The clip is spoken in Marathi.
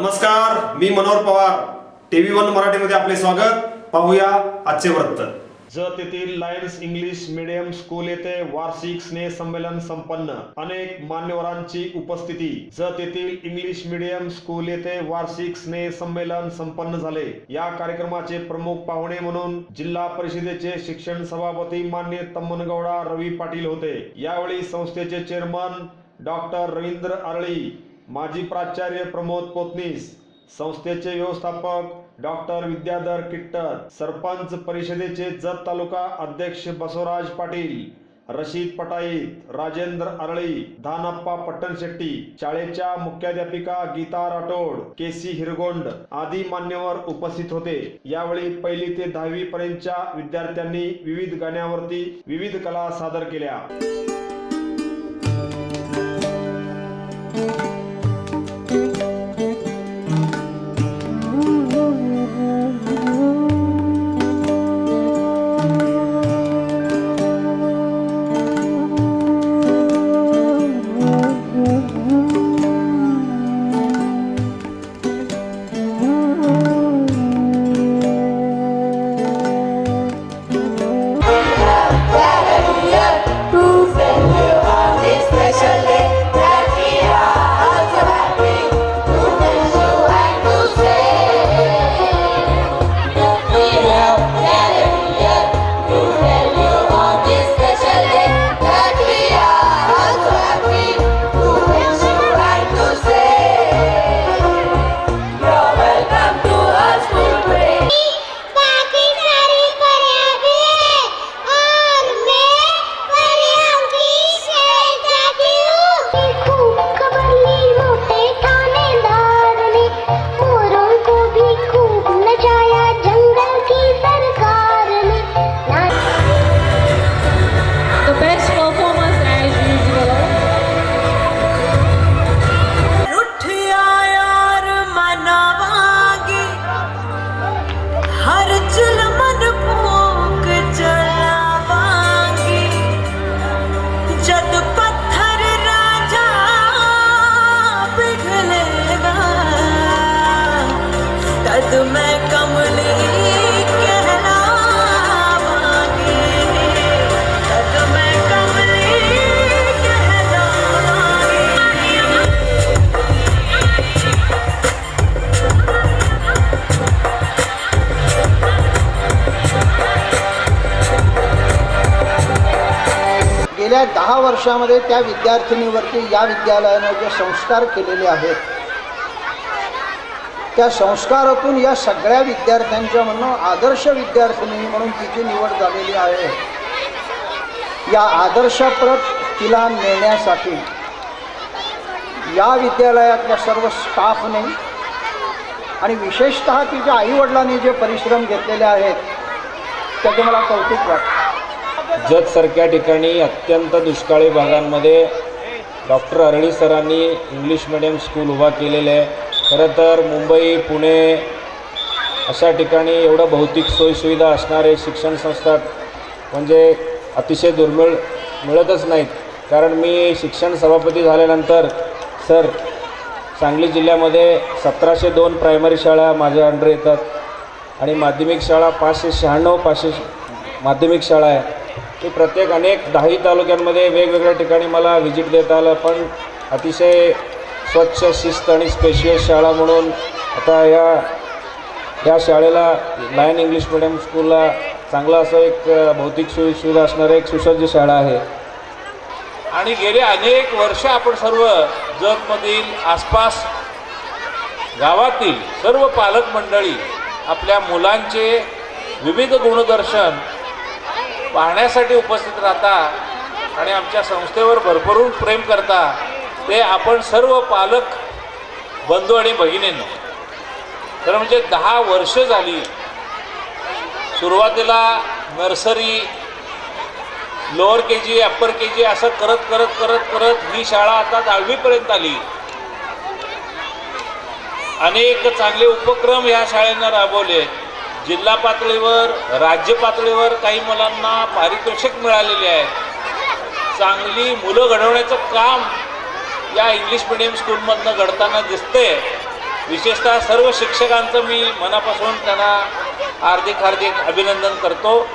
नमस्कार मी मनोहर पवार. टीव्ही वन मराठीमध्ये आपले स्वागत. पाहूया आजचे वृत्त. जत येथील लायन्स इंग्लिश मीडियम स्कूल येथे वार्षिक स्नेह संमेलन संपन्न. अनेक मान्यवरांची उपस्थिती. जत येथील इंग्लिश मीडियम स्कूल येथे वार्षिक स्नेह संमेलन संपन्न झाले. या कार्यक्रमाचे प्रमुख पाहुणे म्हणून जिल्हा परिषदेचे शिक्षण सभापती मान्य तम्मनगौडा रवी पाटील होते. यावेळी संस्थेचे चेअरमन डॉक्टर रवींद्र आरळी माजी प्राचार्य प्रमोद पोतनीस संस्थेचे व्यवस्थापक डॉक्टर विद्याधर किट्टर सरपंच परिषदेचे जत तालुका अध्यक्ष बसवराज पाटील रशीद पटाईत राजेंद्र आरळी धानप्पा पट्टणशेट्टी शाळेच्या मुख्याध्यापिका गीता राठोड के सी हिरगोंड आदी मान्यवर उपस्थित होते. यावेळी पहिली ते दहावी पर्यंतच्या विद्यार्थ्यांनी विविध गाण्यावरती विविध कला सादर केल्या. गेल्या दहा वर्षामध्ये त्या विद्यार्थिनीवरती या विद्यालयानं जे संस्कार केलेले आहेत त्या संस्कारातून या सगळ्या विद्यार्थ्यांच्या म्हणून आदर्श विद्यार्थिनी म्हणून तिची निवड झालेली आहे या आदर्शप्रत तिला नेण्यासाठी या विद्यालयातल्या सर्व स्टाफने आणि विशेषतः तिच्या आईवडिलांनी जे परिश्रम घेतलेले आहेत त्याचे मला कौतुक वाटतं. जगसारख्या ठिकाणी अत्यंत दुष्काळी भागांमध्ये डॉक्टर अरळी सरांनी इंग्लिश मिडियम स्कूल उभा केलेलं आहे. खरं तर मुंबई पुणे अशा ठिकाणी एवढं भौतिक सोयीसुविधा असणारे शिक्षण संस्था म्हणजे अतिशय दुर्मिळ मिळतच नाहीत. कारण मी शिक्षण सभापती झाल्यानंतर सर सांगली जिल्ह्यामध्ये सतराशे दोन प्रायमरी शाळा माझ्या अंडर येतात. आणि माध्यमिक शाळा पाचशे शहाण्णव पाचशे माध्यमिक शाळा आहे. की प्रत्येक अनेक दहाही तालुक्यांमध्ये वेगवेगळ्या ठिकाणी मला व्हिजिट देता आलं. पण अतिशय स्वच्छ शिस्त आणि स्पेशियस शाळा म्हणून आता या या शाळेला लायन इंग्लिश मिडियम स्कूलला चांगलं असं एक भौतिक सोयी सुविधा असणारं एक सुसज्ज शाळा आहे. आणि गेले अनेक वर्ष आपण सर्व जगमधील आसपास गावातील सर्व पालक मंडळी आपल्या मुलांचे विविध गुणदर्शन पाहण्यासाठी उपस्थित राहता आणि आमच्या संस्थेवर भरभरून प्रेम करता ते आपण सर्व पालक बंधू आणि भगिनींनो तर म्हणजे दहा वर्ष झाली सुरुवातीला nursery lower K G upper K G असं करत करत करत करत ही शाळा आता दहावीपर्यंत आली. अनेक चांगले उपक्रम या शाळेनं राबवले. जिल्हा पातळीवर राज्य पातळीवर काही मुलांना पारितोषिक मिळालेले आहे. चांगली मुलं घडवण्याचं काम या इंग्लिश मिडियम स्कूलमधनं घडताना दिसते विशेषतः सर्व शिक्षकांचं मी मनापासून त्यांना हार्दिक हार्दिक अभिनंदन करतो.